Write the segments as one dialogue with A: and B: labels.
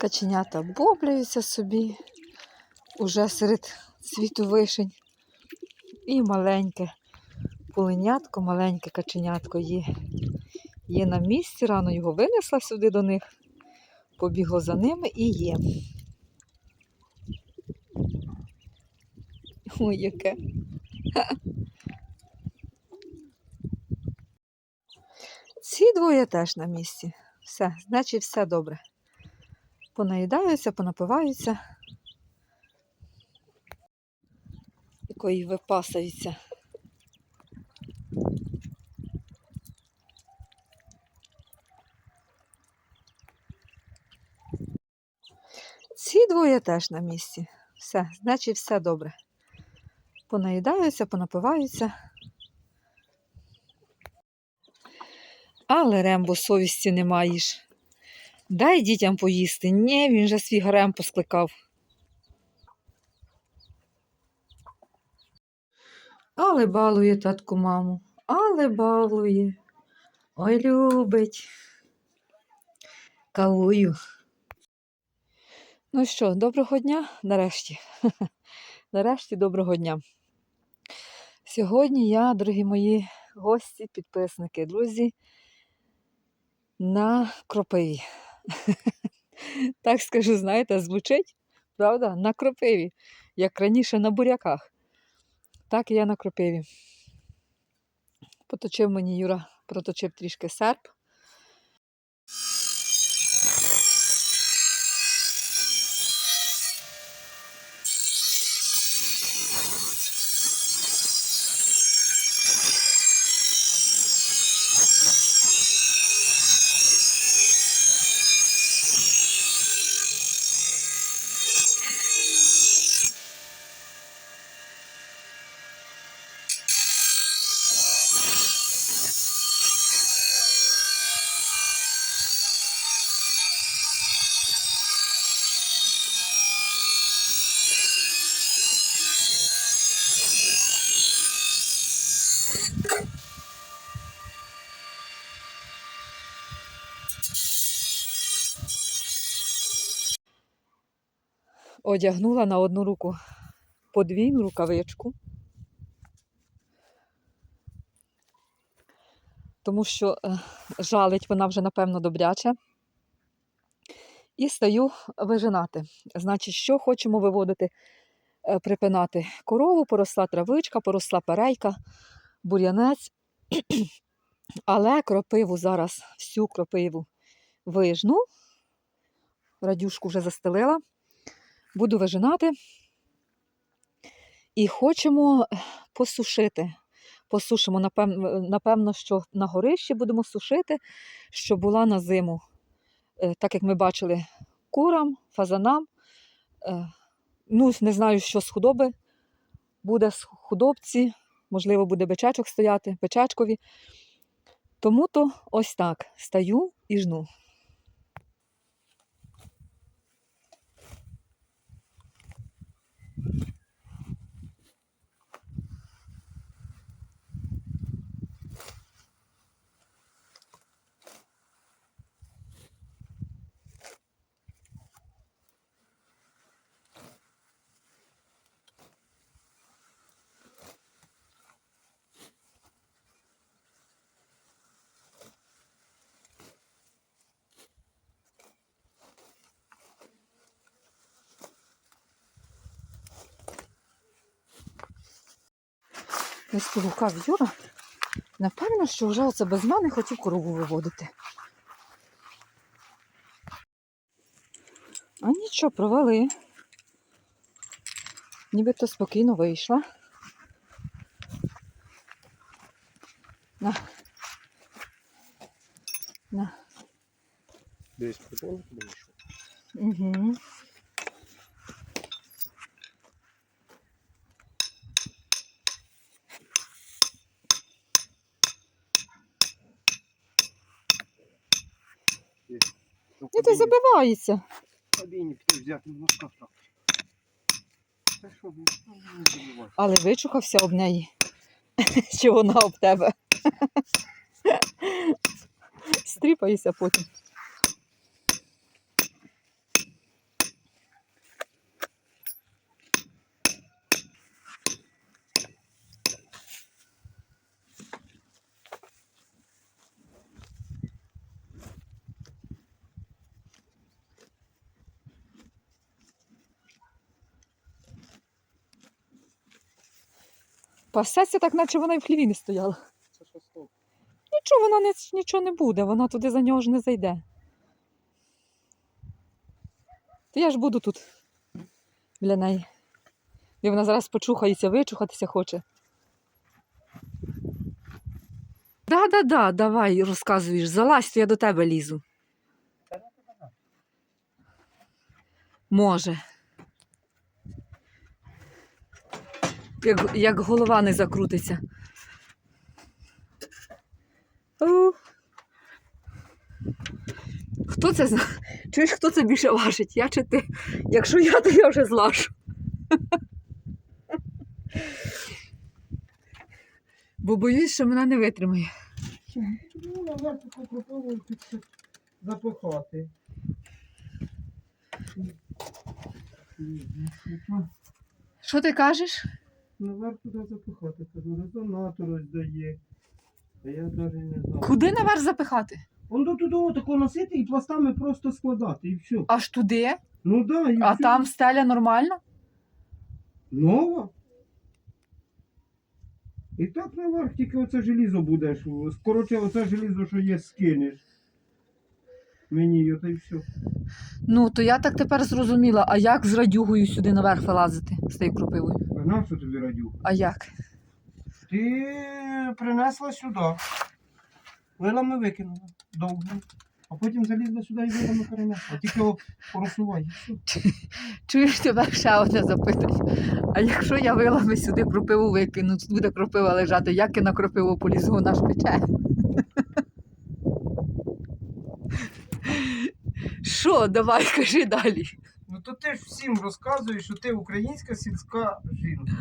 A: Каченята бобляються собі уже серед світу вишень. І маленьке пуленятко, маленьке каченятко є. Є на місці, рано його винесла сюди до них, побігло за ними і є. Ой, яке. Ці двоє теж на місці. Все, значить, все добре. Понаїдаються, понапиваються. Якої випасаються. Ці двоє теж на місці. Все, значить, все добре. Понаїдаються, понапиваються. Але Рембо совісті не маєш. Дай дітям поїсти. Ні, він же свій гарем поскликав. Але балує татку маму, але балує. Ой, любить. Кавую. Ну що, доброго дня нарешті. Нарешті доброго дня. Сьогодні я, дорогі мої гості, підписники, друзі, на кропиві. Так скажу, знаєте, звучить, правда? На кропиві, як раніше на буряках. Так і я на кропиві. Поточив мені Юра, проточив трішки серп. Одягнула на одну руку подвійну рукавичку. Тому що е, жалить вона вже, напевно, добряче. І стаю вижинати. Значить, що хочемо виводити, е, припинати корову, поросла травичка, поросла перейка, бур'янець. Але кропиву зараз, всю кропиву вижну. Радюшку вже застелила. Буду вижинати. І хочемо посушити. Посушимо, напевно, напевно, що на горищі будемо сушити, щоб була на зиму. Е, Так як ми бачили, курам, фазанам. Е, Ну, не знаю, що з худоби буде з худобці, можливо, буде бичечок стояти, бичечкові. Тому то ось так стаю і жну. Ось погукав Юра. Напевно, що вже оце без мене хотів корову виводити. А нічого, провели. Нібито спокійно вийшла. На. На.
B: Десь буде що.
A: Угу.
B: Ну,
A: І ти забивається.
B: Кабіні піти взяти на носка так. Та що, ну, ну, не.
A: Але вичухався об неї. Чи вона об тебе? Стріпаюся потім. Пасеться так, наче вона і в хліві не стояла.
B: Це що стоп?
A: Нічого, вона не, нічого не буде, вона туди за нього ж не зайде. То я ж буду тут біля неї. І вона зараз почухається, вичухатися хоче. Да-да-да, давай розказуєш, залазь, то я до тебе лізу. Може. Як, як голова не закрутиться. О. Хто це зна? Чуєш, хто це більше важить? Я чи ти? Якщо я, то я вже злажу. Бо боюсь, що мене не витримає.
B: Ну, наверх таку запихати.
A: Що ти кажеш?
B: Наверх туди запихати, кажу, резонатор ось дає. А я навіть не знаю.
A: Куди наверх запихати?
B: Он до туди тако носити і пластами просто складати, і все.
A: Аж туди,
B: Ну да, і
A: а
B: все.
A: там стеля нормальна?
B: Нова. І так наверх, тільки оце желізо будеш. Коротше, оце желізо, що є, скинеш. Мені та й все.
A: Ну, то я так тепер зрозуміла, а як з радюгою сюди наверх вилазити з тією кропивою?
B: А що тобі радюк?
A: А як?
B: Ти принесла сюди. Вилами викинула. Довго. А потім залізла сюди і вилами перенесла. Тільки його поросувай. і все.
A: Чуєш тебе ще одне запитання. А якщо я вилами сюди кропиву викину, тут буде кропива лежати, як я на кропиву полізу, вона ж пече. Що, давай, кажи далі.
B: Ну то ти ж всім розказуєш, що ти українська сільська жінка.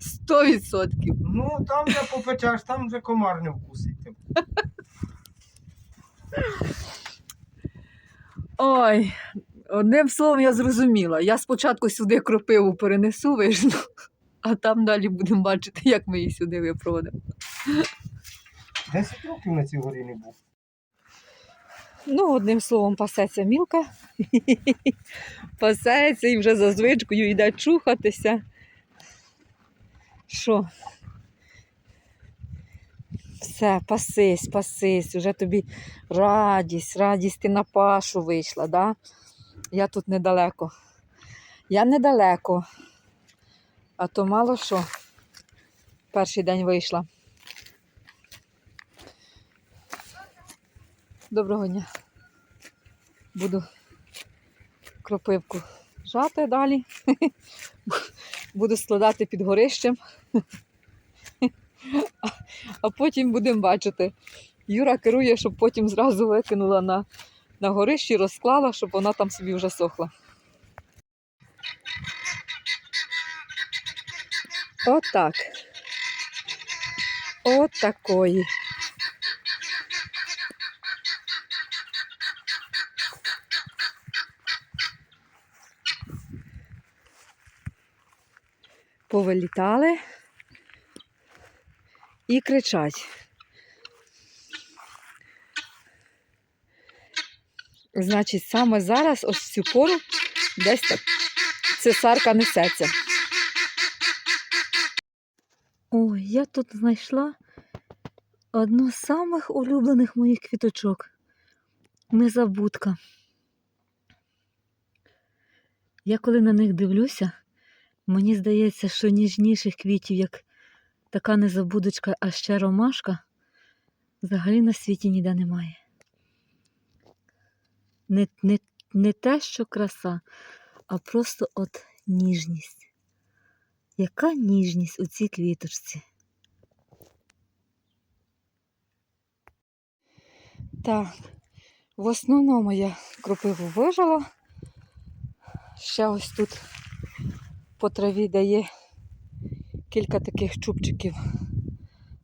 A: Сто відсотків.
B: Ну там вже попечеш, там вже комар не вкусить.
A: Ой, одним словом, я зрозуміла. Я спочатку сюди кропиву перенесу, вижну, а там далі будемо бачити, як ми її сюди випроводимо.
B: Десять років на цій горі не був.
A: Ну, одним словом, пасеться мілка. Пасеться і вже за звичкою йде чухатися. Що? Все, пасись, пасись, уже тобі радість, радість, ти на пашу вийшла, да? Я тут недалеко. Я недалеко. А то мало що. Перший день вийшла. Доброго дня. Буду кропивку жати далі. Буду складати під горищем. А- потім будемо бачити. Юра керує, щоб потім зразу викинула на, на горище, розклала, щоб вона там собі вже сохла. Отак. От такої. Повилітали і кричать. Значить, саме зараз, ось в цю пору, десь так цесарка несеться. Ой, я тут знайшла одну з самих улюблених моїх квіточок. Незабудка. Я коли на них дивлюся, Мені здається, що ніжніших квітів, як така незабудочка, а ще ромашка, взагалі на світі ніде немає. Не, не, не те, що краса, а просто от ніжність. Яка ніжність у цій квіточці? Так, в основному я кропиву вижила. Ще ось тут по траві дає кілька таких чубчиків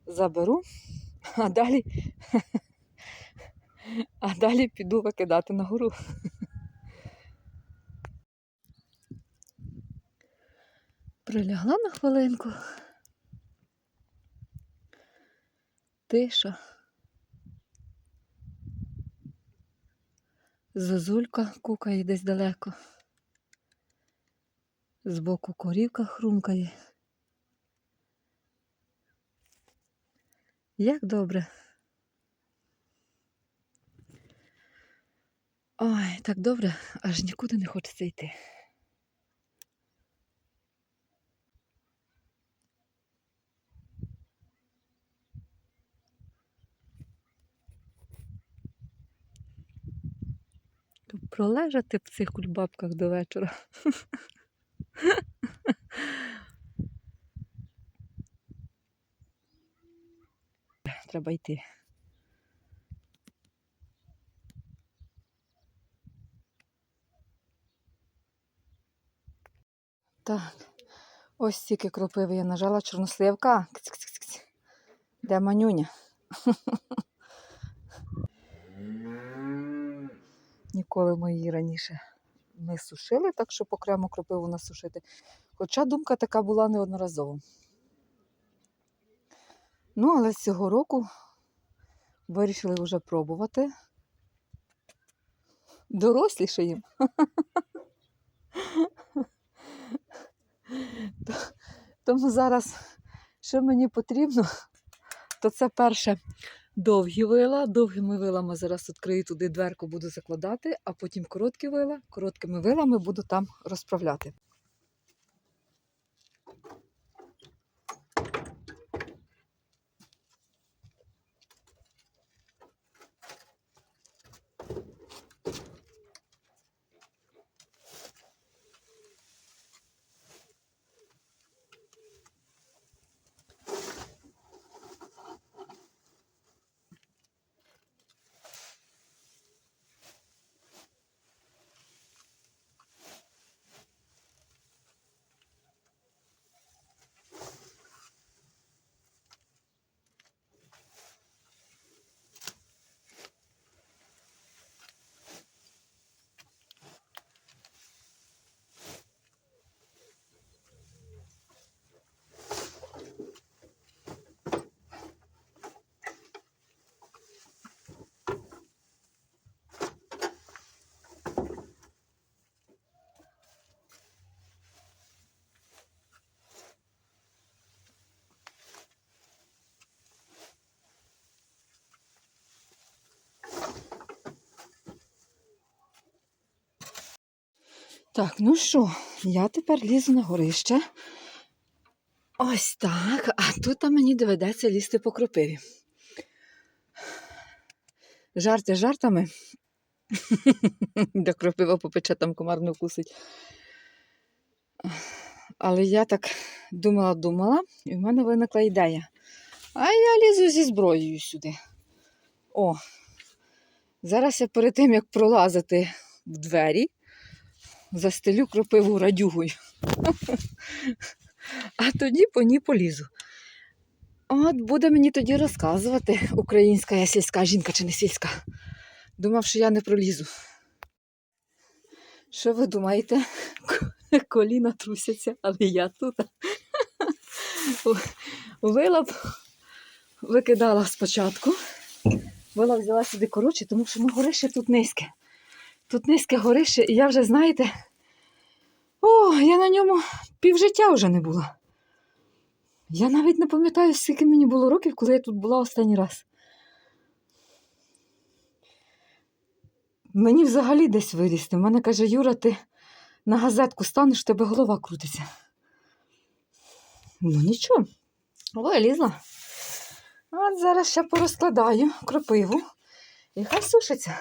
A: заберу, а далі, а далі піду викидати на гору. Прилягла на хвилинку. Тиша. Зозулька кукає десь далеко. Збоку корівка хрумкає. Як добре. Ой, так добре, аж нікуди не хочеться йти. Пролежати в цих кульбабках до вечора. Треба йти. Так, ось стільки кропиви я нажала чорносливка. Кць-кць-кць-кць. Де манюня? Ніколи ми її раніше не сушили, так щоб окремо кропиву насушити. Хоча думка така була неодноразово. Ну, але цього року вирішили вже пробувати. Доросліше їм. Тому зараз, що мені потрібно, то це перше довгі вила. Довгими вилами зараз відкрию туди дверку, буду закладати, а потім короткі вила. Короткими вилами буду там розправляти. Так, ну що, я тепер лізу на горище. Ось так, а тут мені доведеться лізти по кропиві. Жарти жартами. До кропива попече там комар не вкусить. Але я так думала-думала, і в мене виникла ідея. А я лізу зі зброєю сюди. О, зараз я перед тим, як пролазити в двері, застелю кропиву радюгою. А тоді по ній полізу. От буде мені тоді розказувати, українська я сільська жінка чи не сільська. Думав, що я не пролізу. Що ви думаєте? Коліна трусяться, але я тут. Вила б викидала спочатку. Вила взяла сюди коротше, тому що ну, горище тут низьке. Тут низьке горище, і я вже, знаєте, о, я на ньому півжиття вже не була. Я навіть не пам'ятаю, скільки мені було років, коли я тут була останній раз. Мені взагалі десь вилізти. У мене каже, Юра, ти на газетку станеш, в тебе голова крутиться. Ну нічого, вилізла. От зараз ще порозкладаю кропиву і хай сушиться.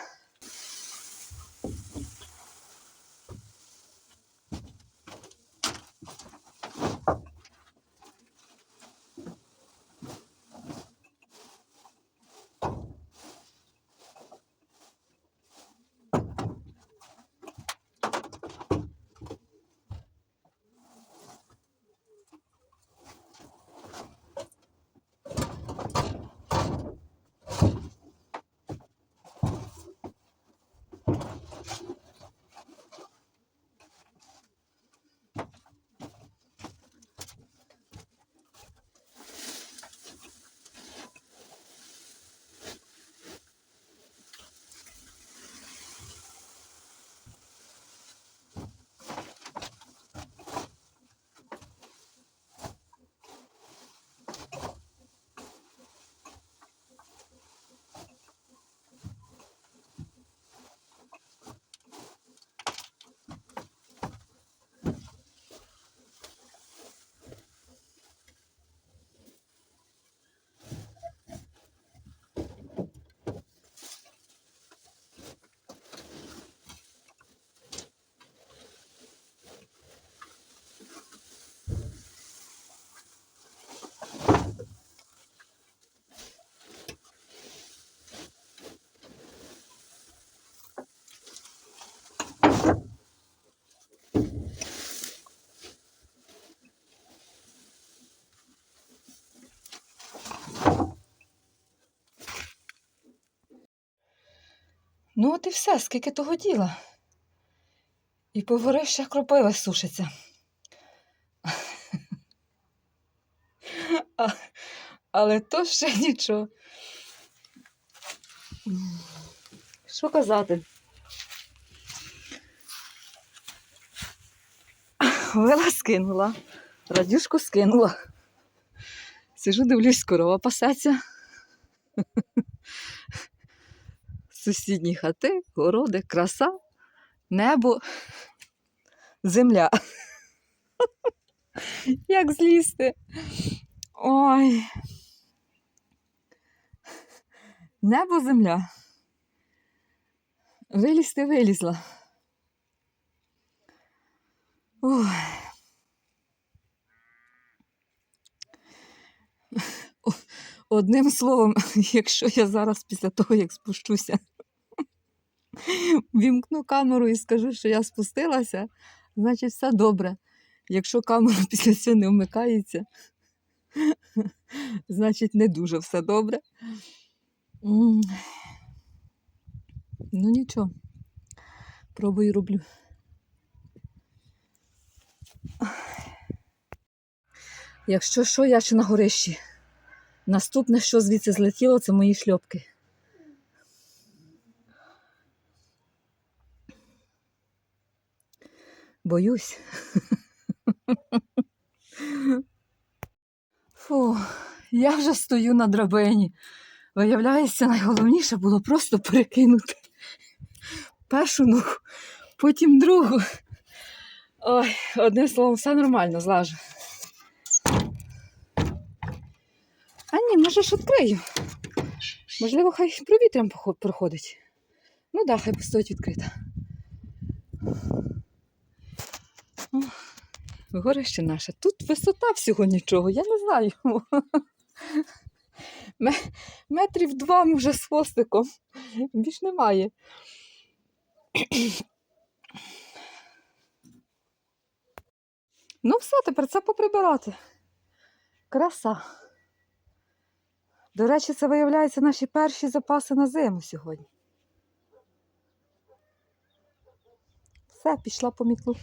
A: Ну, от і все, скільки того діла. І повори ще кропива сушиться. А, але то ще нічого. Що казати? Вила скинула, радюшку скинула. Сижу, дивлюсь, корова пасеться. Сусідні хати, городи, краса, небо, земля. Як злізти? Ой. Небо, земля. Вилізти вилізла. Ой. Одним словом, якщо я зараз після того, як спущуся, вімкну камеру і скажу, що я спустилася, значить все добре. Якщо камера після цього не вмикається, значить не дуже все добре. Ну нічого, пробую роблю. Якщо що, я ще на горищі. Наступне, що звідси злетіло, це мої шльопки. Боюсь. Фу, я вже стою на драбині. Виявляється, найголовніше було просто перекинути першу ногу, потім другу. Ой, одним словом, все нормально, злажу. А ні, може ж відкрию. Можливо, хай провітрям проходить. Ну да, хай постоїть відкрита. Горище наше. Тут висота всього нічого, я не знаю. Метрів два може з хвостиком. Більш немає. Ну, все, тепер це поприбирати. Краса. До речі, це виявляється наші перші запаси на зиму сьогодні. Все, пішла по мітлу.